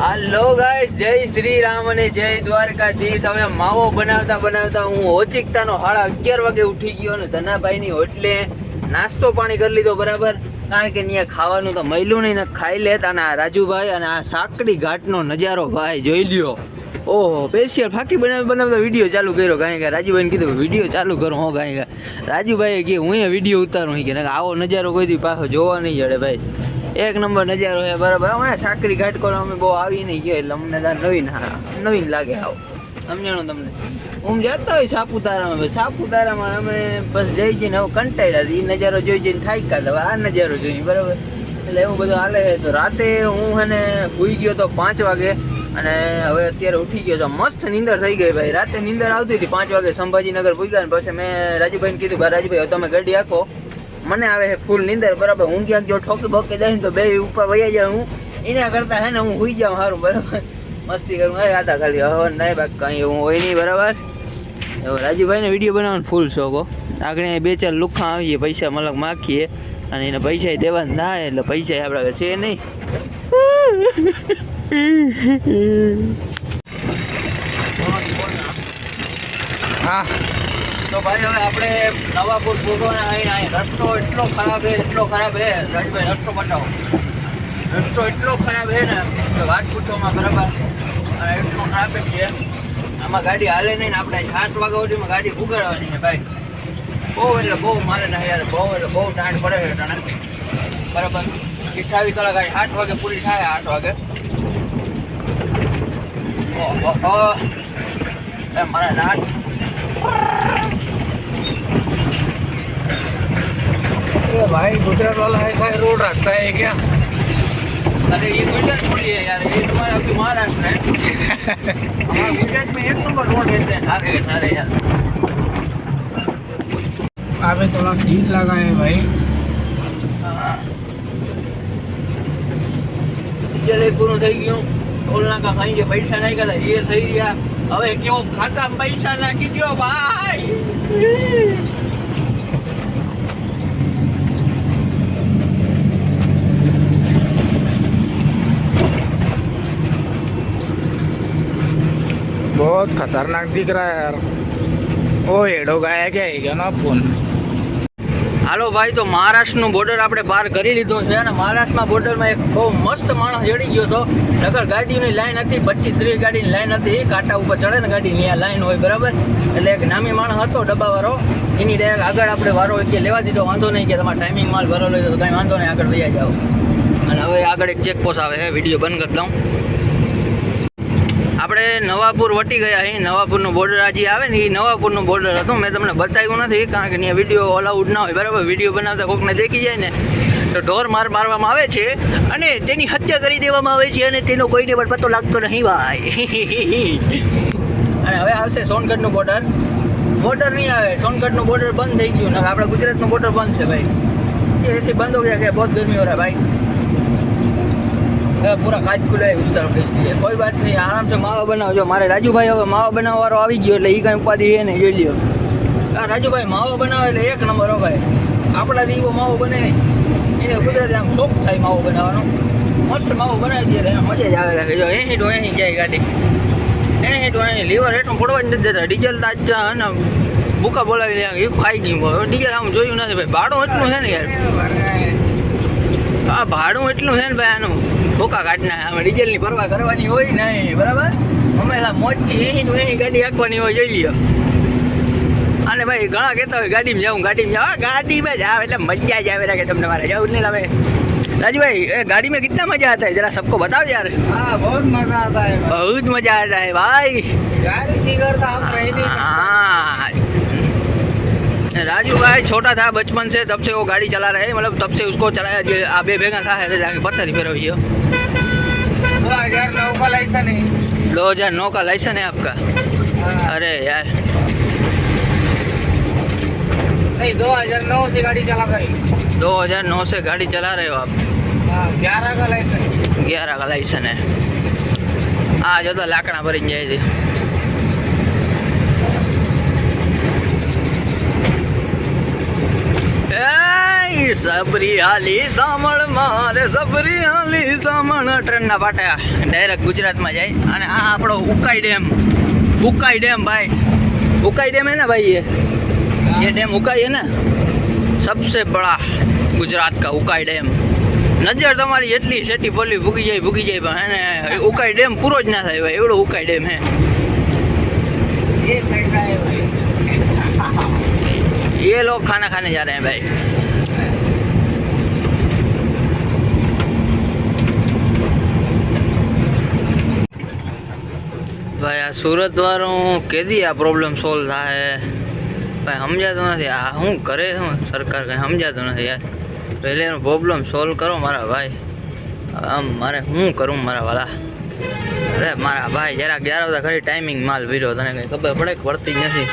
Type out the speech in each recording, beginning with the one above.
હાલો guys, જય શ્રી રામ અને જય દ્વારકાધીશ. હવે માવો બનાવતા બનાવતા હું ઓચિકતાનો હાડા અગિયાર વાગે ઉઠી ગયો અને ધનાભાઈની હોટલે નાસ્તો પાણી કરી લીધો, બરાબર? કારણ કે ત્યાં ખાવાનું તો મળ્યું નહીં, ને ખાઈ લેત. અને આ રાજુભાઈ અને આ સાંકડી ઘાટનો નજારો ભાઈ, જોઈ લ્યો. ઓહો સ્પેશિયલ ફાકી બનાવી, બનાવતા વીડિયો ચાલુ કર્યો કાંઈ કે રાજુભાઈને કીધું, વીડિયો ચાલુ કરો હો કાંઈ કે રાજુભાઈએ કે હું અહીંયા વીડિયો ઉતારું. કે આવો નજારો કોઈ દી પાછો જોવા નહીં જડે ભાઈ. એક નંબર નજારો છે, બરાબર. અમે સાકરી ઘાટ અમે બહુ આવી નહીં ગયા એટલે અમને તાર નવીન નવીન લાગે આવો. સમજાણું તમને? હું જતો હોય સાપુતારામાં સાપુતારામાં અમે બસ જઈ જઈને હવે કંટાળ્યા એ નજારો જોઈ જઈને થાય કાઢ હવે આ નજારો જોઈએ બરાબર? એટલે એવું બધું હાલે છે. તો રાતે હું અને ભૂઈ ગયો તો પાંચ વાગે અને હવે અત્યારે ઉઠી ગયો તો મસ્ત નીંદર થઈ ગઈ ભાઈ. રાતે નીંદર આવતી હતી પાંચ વાગે સંભાજીનગર પૂગ્યા ને પછી મેં રાજુભાઈને કીધું ભાઈ રાજુભાઈ હવે તમે ગાડી આખો મને આવે છે ફૂલ નીંદર, બરાબર? ક્યાંક જો ઠોકી બોકી દઈ તો બે ઉપર વૈયા જાય હું. એના કરતા હે ને હું હુઈ જાઉં સારું બરાબર? મસ્તી કરું. એ આતા ખાલી હવે નહીં બાકી કંઈ એવું હોય નહીં, બરાબર? એવો રાજુભાઈને વીડિયો બનાવવાનો ફૂલ શોખો આગળ બે ચાર લુખા આવીએ, પૈસા મલક માખીએ અને એને પૈસા દેવાના ના એટલે પૈસા આપણે છે નહીં. હા. તો ભાઈ હવે આપણે નવાપુર ભોગવાના આવીને અહીં રસ્તો એટલો ખરાબ છે, એટલો ખરાબ છે. રાજભાઈ, રસ્તો બતાવો. રસ્તો એટલો ખરાબ છે ને કે વાત પૂછવામાં બરાબર અને એટલો ખરાબ છે. આમાં ગાડી હાલે નહીં ને આપણે સાત વાગ્યા સુધીમાં ગાડી ઉગાડવાની છે ભાઈ. બહુ એટલે બહુ મારે ના યાર બહુ એટલે બહુ ટાઈમ પડે છે ટાણે બરાબર. અઠાવીસ કલાક ગાડી આઠ વાગે પૂરી થાય, આઠ વાગે. ઓહો મારા નાચ भाई गुजरात वाला ऐसा ही रोड रखता है क्या अरे ये गुजरात थोड़ी है यार ये तुम्हारा अभी महाराष्ट्र है हमारा गुजरात में एक नंबर रोड रहते हैं सारे के सारे यार अबे थोड़ा ठीक लगा है भाई ડીઝલ એ પૂરું થઈ ગયું ટોલ નાકા ખાઈ ગયા પૈસા નાખી ગયા એ થઈ ગયા હવે કેવો ખાતા પૈસા નાખી દો ભાઈ बहुत खतरनाक दिख रहा है यार ओ हेडो गाया क्या है क्या ना फोन હાલો ભાઈ તો મહારાષ્ટ્રનું બોર્ડર આપણે પાર કરી લીધું છે અને મહારાષ્ટ્રમાં બોર્ડરમાં એક બહુ મસ્ત માણસ જડી ગયો હતો નગર ગાડીઓની લાઈન હતી પચીસ ત્રીસ ગાડીની લાઈન હતી કાંટા ઉપર ચડે ને ગાડી ત્યાં લાઈન હોય બરાબર એટલે એક નામી માણસ હતો ડબ્બાવાળો એની ડાયરેક્ટ આગળ આપણે વારો કે લેવા દીધો વાંધો નહીં કે તમારે ટાઈમિંગ માલ ભરો લઈ તો કાંઈ વાંધો નહીં આગળ વૈયા જાઓ અને હવે આગળ એક ચેકપોસ્ટ આવે છે વિડીયો બંધ કરી દઉં આપણે નવાપુર વટી ગયા અહીં નવાપુરનું બોર્ડર આજે આવે ને એ નવાપુરનું બોર્ડર હતું. મેં તમને બતાવ્યું નથી કારણ કે ત્યાં વીડિયો અલાઉડ ના હોય. બરાબર? વીડિયો બનાવતા કોકને દેખી જાય ને, તો ઢોર માર મારવામાં આવે છે અને તેની હત્યા કરી દેવામાં આવે છે અને તેનો કોઈને પણ પતો લાગતો નહીં ભાઈ. અને હવે આવશે સોનગઢનું બોર્ડર બોર્ડર નહીં આવે. સોનગઢનું બોર્ડર બંધ થઈ ગયું. ને આપણા ગુજરાતનું બોર્ડર બંધ છે ભાઈ. એસી બંધ હો ગયા કે બહુ ગરમી હો રહા ભાઈ. પૂરા કાચ ખુલે ઉસ તરફ બેસી કોઈ વાત નહીં આરામ માવા બનાવજો મારે રાજુભાઈ હવે માવા બનાવવાળો આવી ગયો એટલે એ કાંઈ ઉપાધિ એ નહીં, જોઈ લ્યો. આ રાજુભાઈ માવો બનાવે એટલે એક નંબર હો ભાઈ. આપણા દીવો માવો બને. એને કુદરતી આમ શોખ થાય માવો બનાવવાનો. મસ્ત માવો બનાવી દે એટલે મજા જ આવે લાગે જો અહીં તો અહીં જાય ગાડી. અહીં તો અહીં લીવર હેઠું પડવા જ નથી દેતા. ડીઝલ તાજા અને ભૂકા બોલાવી લે એ ખાઈ ગયું. ડીઝલ આમ જોયું નથી ભાઈ. ભાડું એટલું છે ને યાર. આ ભાડું એટલું છે ને ભાઈ આનું? ભૂકા કાઢના હવે ડીઝલની પરવા કરવાની હોય નહીં બરાબર? હંમેશા મોજથી અહીં અહીં ગાડી આપવાની હોય જોઈ લ્યો. અને ભાઈ ઘણા કહેતા હોય ગાડીમાં જાઉં ગાડીમાં જાઉં. ગાડીમાં જ આવે એટલે મજા જ આવે રાખે તમને મારે જવું નહીં તમે રાજુભાઈ એ ગાડીમાં કેટલા મજા હતા? જરા સબકો બતાવ યાર. હા બહુ મજા હતા બહુ જ મજા હતા ભાઈ. ગાડી હા राजू भाई छोटा था बचपन से तब से वो गाड़ी चला रहे हैं मतलब तब से उसको चलाया जो आबे भेगा था है जाके पत्थर ही फेरो ये दो हजार नौ का लाइसेंस है दो हजार नौ का लाइसेंस है आपका हाँ, अरे यार नहीं दो हजार नौ से गाड़ी चला रही दो हजार नौ से गाड़ी चला रहे हो आप हाँ ग्यारह का लाइसेंस ग्यारह का लाइसेंस है हाँ जो तो लाकड़ा भरी जाए थी એ સબરી હાલી સામળ મારે સબરી હાલી સામળ ટ્રેનના પાટા ડાયરેક્ટ ગુજરાતમાં જાય અને આ આપણો ઉકાઈ ડેમ ઉકાઈ ડેમ ભાઈ ઉકાઈ ડેમ હે ને ભાઈ ये ये डैम उकाई है ना सबसे बड़ा गुजरात का उकाई डैम નજર તમારી એટલી સેટી પોલી ભૂગી જાય ભૂગી જાય પણ એને ઉકાઈ ડેમ પૂરો જ ના થાય ભાઈ એવડો ઉકાઈ ડેમ હે ये लोग खाना खाने जा रहे हैं भाई ભાઈ, આ સુરત વાળું કેદી આ પ્રોબ્લેમ સોલ્વ થાય? કાંઈ સમજાતું નથી. આ શું કરે શું સરકાર કાંઈ સમજાતું નથી યાર. પહેલે એનો પ્રોબ્લેમ સોલ્વ કરો મારા ભાઈ. આમ મારે શું કરું મારા વાલા? અરે, મારા ભાઈ જરાક ગયા હતા ખરી ટાઈમિંગ માલ ભીરો તને કંઈ ખબર પડે કે પડતી જ નથી?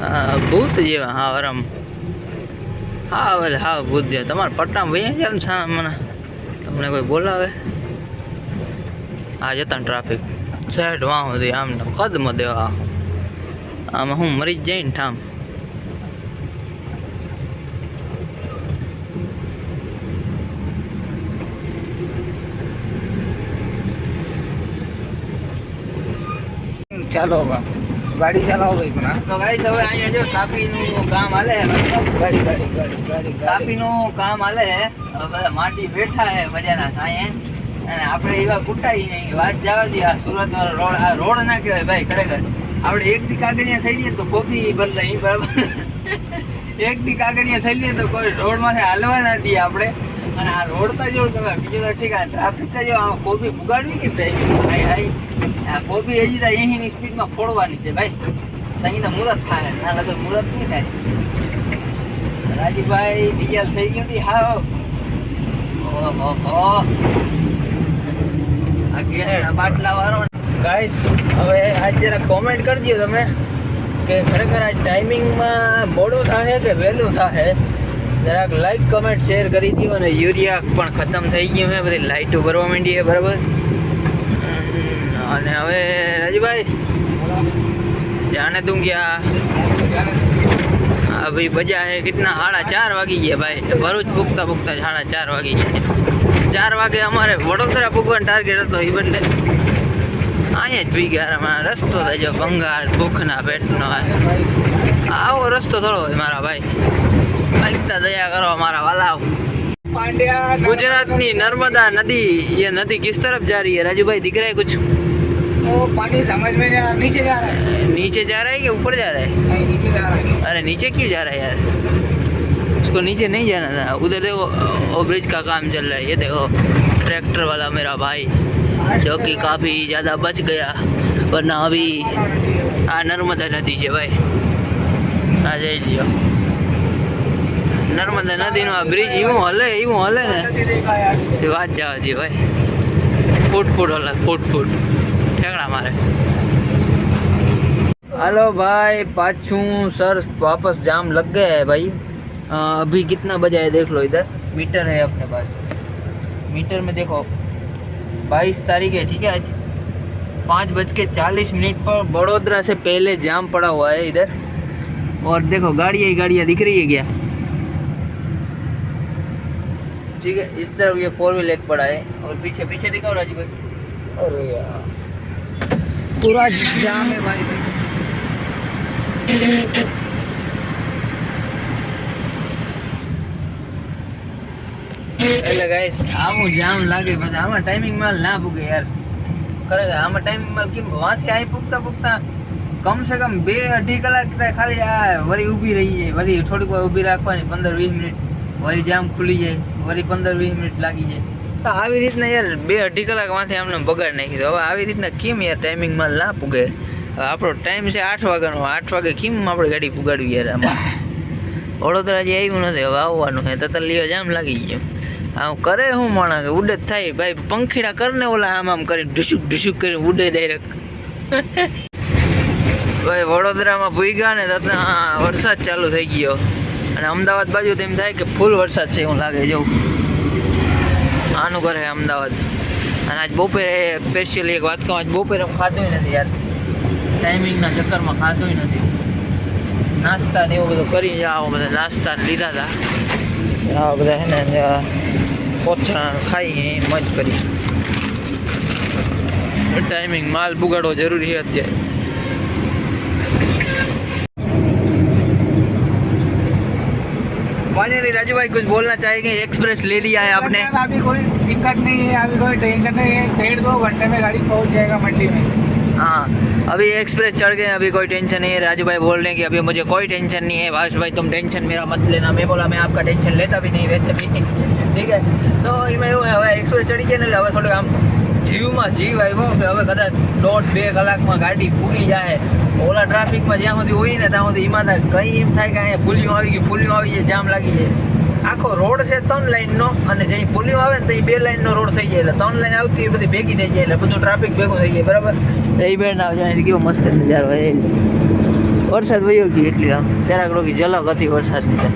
હા ભૂત જેવા, હા વરમ હા હવે હા, ભૂત જેવા. તમારા પટ્ટા ભાઈ જાય છે મને? તમને કોઈ બોલાવે? આ જતા ટ્રાફિક સાઈડ વાહ સુધી આમ કદમ દેવા આમાં હું મરી જ જઈને ઠામ. ચાલો ગાડી ચલાવો ભાઈ પણ તો ગાઈસ હવે અહીંયા જો તાપીનું કામ હાલે બરાબર? ગાડી ગાડી ગાડી ગાડી તાપીનું કામ હાલે હવે બધા માટી બેઠા છે મજાના સાયે. અને આપણે એવા કુટાઈ નહીં. વાત જવા દે આ સુરત વાળો રોડ આ રોડ ના કહેવાય ભાઈ ખરેખર. આપણે એક દી કાગળિયા થઈ જઈએ તો કોપી બદલાય બરાબર. એક દી કાગળિયા થઈ લઈએ તો કોઈ રોડમાંથી હાલવા ના દઈએ આપણે. અને આ રોડ તો જેવું તમે બીજું તો ઠીક આ ટ્રાફિક તો જો આમાં કોપી પુગાડવી કે ભાઈ હાઈ આ કોબી હજી તો અહીંની સ્પીડમાં ફોડવાની છે, ભાઈ. અહીં મુહૂર્ત થાય ના લગર મુહૂર્ત નહીં થાય. રાજીભાઈ ડીઝલ થઈ ગયું હતી હા ઓહો આ ગેસના બાટલા વાળો ગાઈસ હવે આજ જરા કોમેન્ટ કરજો તમે કે ખરેખર આ ટાઈમિંગમાં મોડું થાય કે વહેલું થાય જરાક લાઈક કમેન્ટ શેર કરી દીધો અને યુરિયા પણ ખતમ થઈ ગયું છે. બધી લાઇટો ભરવા માંડી છે, બરાબર? અને હવે રાજુભાઈ, જાણે તું ગયા હા ભાઈ બજા હે કેટલા? સાડા ચાર વાગી ગયા ભાઈ. ભરૂચ પૂગતા પૂગતા સાડા ચાર વાગી ગયા ચાર વાગે અમારે વડોદરા પૂગવાનો ટાર્ગેટ હતો એ બદલે. અહીંયા જ ભીગારામાં રસ્તો થાય જો ભંગાર, ભૂખના પેટનો આવો રસ્તો થોડો હોય મારા ભાઈ. એકતા દયા કરો મારા વાલાઓ पांड्या गुजरातनी नर्मदा नदी ये नदी किस तरफ जा रही है राजू भाई दिख रहा है कुछ वो पानी समझ में नहीं आ रहा नीचे जा रहा है नीचे जा रहा है कि ऊपर जा रहा है नहीं नीचे जा रहा है अरे नीचे क्यों जा रहा है यार उसको नीचे नहीं जाना था उधर देखो वो ब्रिज का काम चल रहा है ये देखो ट्रैक्टर वाला मेरा भाई जो कि काफ़ी ज़्यादा बच गया वरना अभी આ નર્મદા નદી છે ભાઈ આ જઈ લ્યો નર્મદા નદીનો આ બ્રિજ એવું હલે એવું હલે ને नदी देखा यार તે વાત જવા દે ભાઈ ફૂટ ફૂટ હલે ફૂટ ફૂટ ઠેકડા મારે हेलो भाई पाछू सर वापस जाम लग गया है भाई अ, अभी कितना बजा है देख लो इधर मीटर है अपने पास मीटर में देखो बाईस तारीख है ठीक है आज पाँच बज के चालीस मिनट पर बड़ोदरा से पहले जाम पड़ा हुआ है इधर और देखो गाड़ियाँ ही गाड़ियाँ दिख रही है क्या ठीक है इस तरफ ये फोर व्हील एक पड़ा है और पीछे पीछे दिखाओ राजू भाई अरे यार पूरा जाम है भाई એટલે ગાઈસ આવું જામ લાગે પછી આમાં ટાઈમિંગ માલ ના પૂગે યાર ખરેખર આમાં ટાઈમિંગ માલ કેમ વાંથી અહીં પૂગતા પૂગતા કમ સે કમ બે અઢી કલાક તો ખાલી આ વરી ઊભી રહી જાય વરી થોડીક વાર ઊભી રાખવાની પંદર વીસ મિનિટ વરી જામ ખુલી જાય વરી પંદર વીસ મિનિટ લાગી જાય. તો આવી રીતના યાર બે અઢી કલાકમાંથી આમને બગાડ નાખી દો. હવે આવી રીતના કેમ યાર ટાઈમિંગમાં ના પૂગે? આપણો ટાઈમ છે આઠ વાગ્યાનો. આઠ વાગે કેમ આપણે ગાડી પુગાડવી યાર આમાં? વડોદરા જે આવ્યું નથી. હવે આવવાનું હે તો લીઓ જામ લાગી ગયો. આમ કરે હું માણા ઉડે થાય. ભાઈ, પંખીડા કરને ઓલા આમ આમ કરી ઢુસુક ઢુસુક કરી ઉડે ડાયરેક્ટ ભાઈ, વડોદરામાં ભૂગ્યા ને તો વરસાદ ચાલુ થઈ ગયો. અને અમદાવાદ બાજુ તો એમ થાય કે ફૂલ વરસાદ છે એવું લાગે જેવું આનું કરે અમદાવાદ. અને આજ બપોરે સ્પેશિયલી એક વાત કહું, આજ બપોરે ખાધું નથી યાર. ટાઈમિંગના ચક્કરમાં ખાધું નથી. નાસ્તા ને એવું બધું કરી જાઓ બધા નાસ્તા લીધા હતા આ બધા હે ને પોચા ખાઈ મજ કરી ટાઈમિંગ માલ બુગાડવો જરૂરી છે અત્યારે. फाइनली राजू भाई कुछ बोलना चाहेंगे एक्सप्रेस ले लिया है आपने अभी कोई दिक्कत नहीं है अभी कोई टेंशन नहीं है डेढ़ दो घंटे में गाड़ी पहुंच जाएगा मंडी में हाँ अभी एक्सप्रेस चढ़ गए अभी कोई टेंशन नहीं है राजू भाई बोल रहे हैं कि अभी मुझे कोई टेंशन नहीं है भाष भाई तुम टेंशन मेरा मत लेना मैं बोला मैं आपका टेंशन लेता भी नहीं वैसे भी ठीक है તો એમાં એવું હવે એક્સપ્રેસ ચડી ગયા ને એટલે હવે થોડુંક આમ જીવમાં જીવ આવ્યો કે હવે કદાચ દોઢ બે કલાકમાં ગાડી પૂગી જાય. ઓલા ટ્રાફિકમાં જ્યાં સુધી હોય ને ત્યાં સુધી એમાં થાય કંઈ એમ થાય કે અહીંયા પુલિયું આવી ગઈ પુલિયું આવી જાય, જામ લાગી જાય. આખો રોડ છે ત્રણ લાઈનનો અને જે પુલિયું આવે ને તો એ બે લાઈનનો રોડ થઈ જાય. એટલે ત્રણ લાઈન આવતી એ બધી ભેગી થઈ જાય, એટલે બધું ટ્રાફિક ભેગું થઈ જાય, બરાબર? એ બેન આવજો અહીંથી કેવો મસ્ત નજારો હોય વરસાદ વયો ગયો એટલી આમ. જરાક રોકી ઝલક હતી વરસાદની.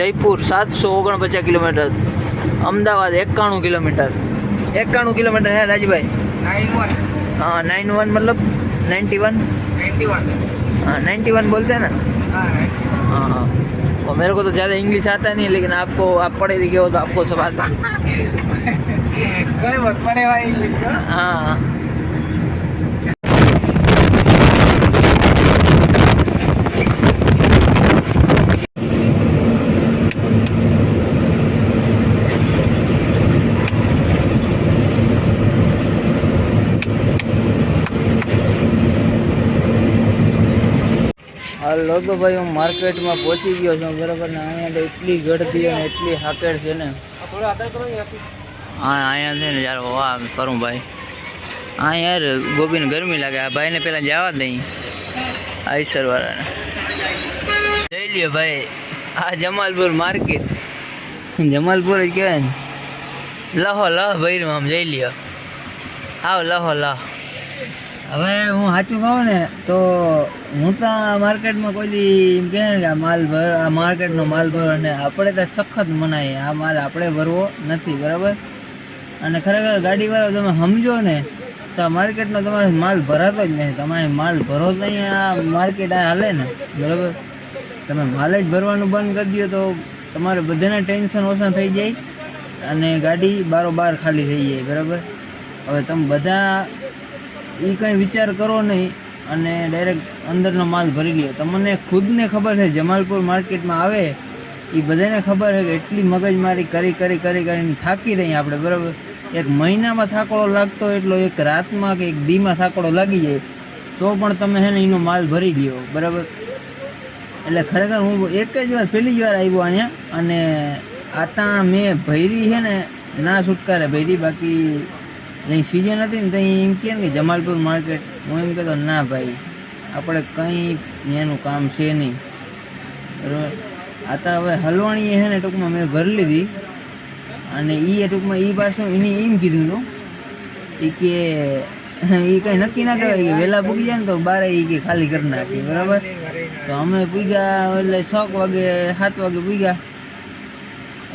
જયપુર સાતસો ઓગણપચાસ કિલોમીટર, અમદાવાદ એકાણું કિલોમીટર. એકાણું કિલોમીટર है राजभाई नाइन वन हाँ नाइन वन मतलब नाइन्टी वन नाइन्टी वन हाँ नाइन्टी वन बोलते हैं ना हाँ हाँ हाँ और मेरे को तो ज़्यादा इंग्लिश आता नहीं लेकिन आपको आप पढ़े लिखे हो तो आपको सब आता कोई मत पड़े भाई इंग्लिश का हाँ હાલો તો ભાઈ હું માર્કેટમાં પહોંચી ગયો છું બરાબર ને અહીંયા તો એટલી ગળતી અને એટલી હાકેડ છે ને. હા અહીંયા છે ને યાર વાહ કરું ભાઈ. હા યાર ગોપીને ગરમી લાગે. આ ભાઈને પહેલાં જવા દઈ આઈસરવાળાને. જઈ લ્યો ભાઈ. આ જમાલપુર માર્કેટ. જમાલપુર જ કહેવાય ને. લહો લહ ભૈરું આમ જઈ લ્યો. આવ લહો લહ. હવે હું સાચું કહું ને, તો હું તો માર્કેટમાં કોઈ દી એમ કહે ને કે આ માલ ભર, આ માર્કેટનો માલ ભરો અને આપણે તો સખત મનાય આ માલ આપણે ભરવો નથી, બરાબર? અને ખરેખર ગાડીવાળો તમે સમજો ને, તો આ માર્કેટનો તમારે માલ ભરાતો જ નહીં તમારે માલ ભરો તો આ માર્કેટ આ હાલે ને, બરાબર? તમે માલ જ ભરવાનું બંધ કરી દો તો તમારે બધાને ટેન્શન ઓછા થઈ જાય અને ગાડી બારોબાર ખાલી થઈ જાય, બરાબર? હવે તમે બધા એ કંઈ વિચાર કરો નહીં અને ડાયરેક્ટ અંદરનો માલ ભરી લ્યો. તમને ખુદને ખબર છે, જમાલપુર માર્કેટમાં આવે એ બધાને ખબર છે કે એટલી મગજમારી કરી કરી કરી, કરીને થાકી રહી આપણે, બરાબર? એક મહિનામાં થાકડો લાગતો એટલો એક રાતમાં કે એક દીમાં થાકડો લાગી જાય, તો પણ તમે છે ને એનો માલ ભરી લ્યો, બરાબર? એટલે ખરેખર હું એક જ વાર પહેલી જ વાર આવ્યો અહીંયા અને આતા મેં ભૈરી છે ને, ના છુટકારે, ભૈરી બાકી અહીં સીઝન હતી ને ત્યાં એમ કહે કે જમાલપુર માર્કેટ હું એમ કહેતો, ના ભાઈ, આપણે કંઈ એનું કામ છે નહીં. બરાબર? આ તો હવે હલવાણીએ છે ને ટૂંકમાં મેં ભરી લીધી અને એ ટૂંકમાં એ પાછું એને એમ કીધું હતું એ કે, એ કંઈ નક્કી ના કહેવાય કે વહેલા પૂગી જાય ને તો બારે એ કે ખાલી કરી નાખી. બરાબર? તો અમે પૂગ્યા એટલે છ વાગે, સાત વાગે પૂગ્યા.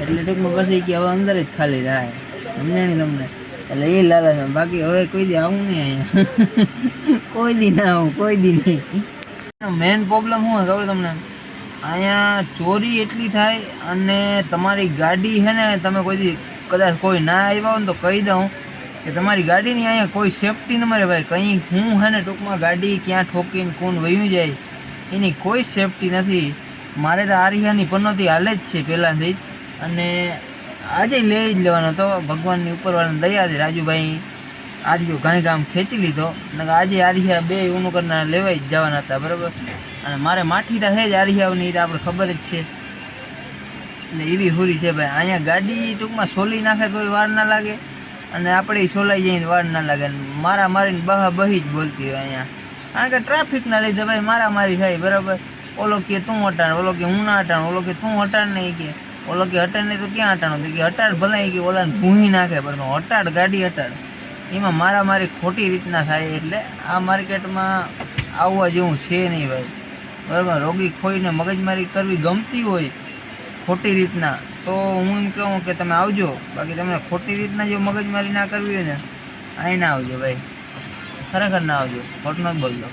એટલે ટૂંકમાં પછી કે, હવે અંદર જ ખાલી થાય. સમજે તમને એટલે એ લાલચ બાકી હવે કોઈ દી આવું નહીં અહીંયા. કોઈ દી ના આવું, કોઈ દી નહીં. મેન પ્રોબ્લેમ શું હોય ખબર તમને? અહીંયા ચોરી એટલી થાય અને તમારી ગાડી છે ને, તમે કોઈ દી કદાચ કોઈ ના આવ્યા હોય ને તો કહી દઉં કે તમારી ગાડીની અહીંયા કોઈ સેફટી ન મળે ભાઈ. કંઈ હું છે ને ટૂંકમાં ગાડી ક્યાં ઠોકીને કોણ વયું જાય, એની કોઈ સેફટી નથી. મારે તો આરિયાની પનોતી હાલે જ છે પહેલાંથી. જ અને આજે લઈ જ લેવાનો હતો ભગવાનની ઉપરવાળાની દયાથી રાજુભાઈ આર્યો ઘણી ગામ ખેંચી લીધો. અને આજે આર્યા બે ઉનુકરના લેવાઈ જ જવાના હતા, બરાબર? અને મારે માઠી તો હે જ આર્યાઓની તો આપણે ખબર જ છે. એટલે એવી હુરી છે ભાઈ, અહીંયા ગાડી ટૂંકમાં સોલી નાખે તોય વાર ના લાગે. અને આપણે સોલાઈ જઈને વાર ના લાગે. મારા મારીને બહા બહી જ બોલતી હોય અહીંયા. કારણ કે ટ્રાફિકના લીધે ભાઈ મારા મારી થાય, બરાબર? ઓલો કે તું હટાણ, ઓલો કે હું ના હટાણ, ઓલો કે તું હટાણ નહીં કે. ઓલો કે હટાડ નહીં તો ક્યાં હટાણો કે હટાડ ભલે કે ઓલાને ભૂહી નાખે, પણ તો હટાડ ગાડી હટાડ એમાં મારા મારી ખોટી રીતના થાય એટલે આ માર્કેટમાં આવવા જેવું છે નહીં ભાઈ. બરાબર? રોગી ખોઈને મગજમારી કરવી ગમતી હોય ખોટી રીતના. તો હું એમ કહું કે તમે આવજો. બાકી તમને ખોટી રીતના જો મગજમારી ના કરવી હોય ને અહીં ના આવજો ભાઈ. ખરેખર ના આવજો. ખોટ ન બોલતો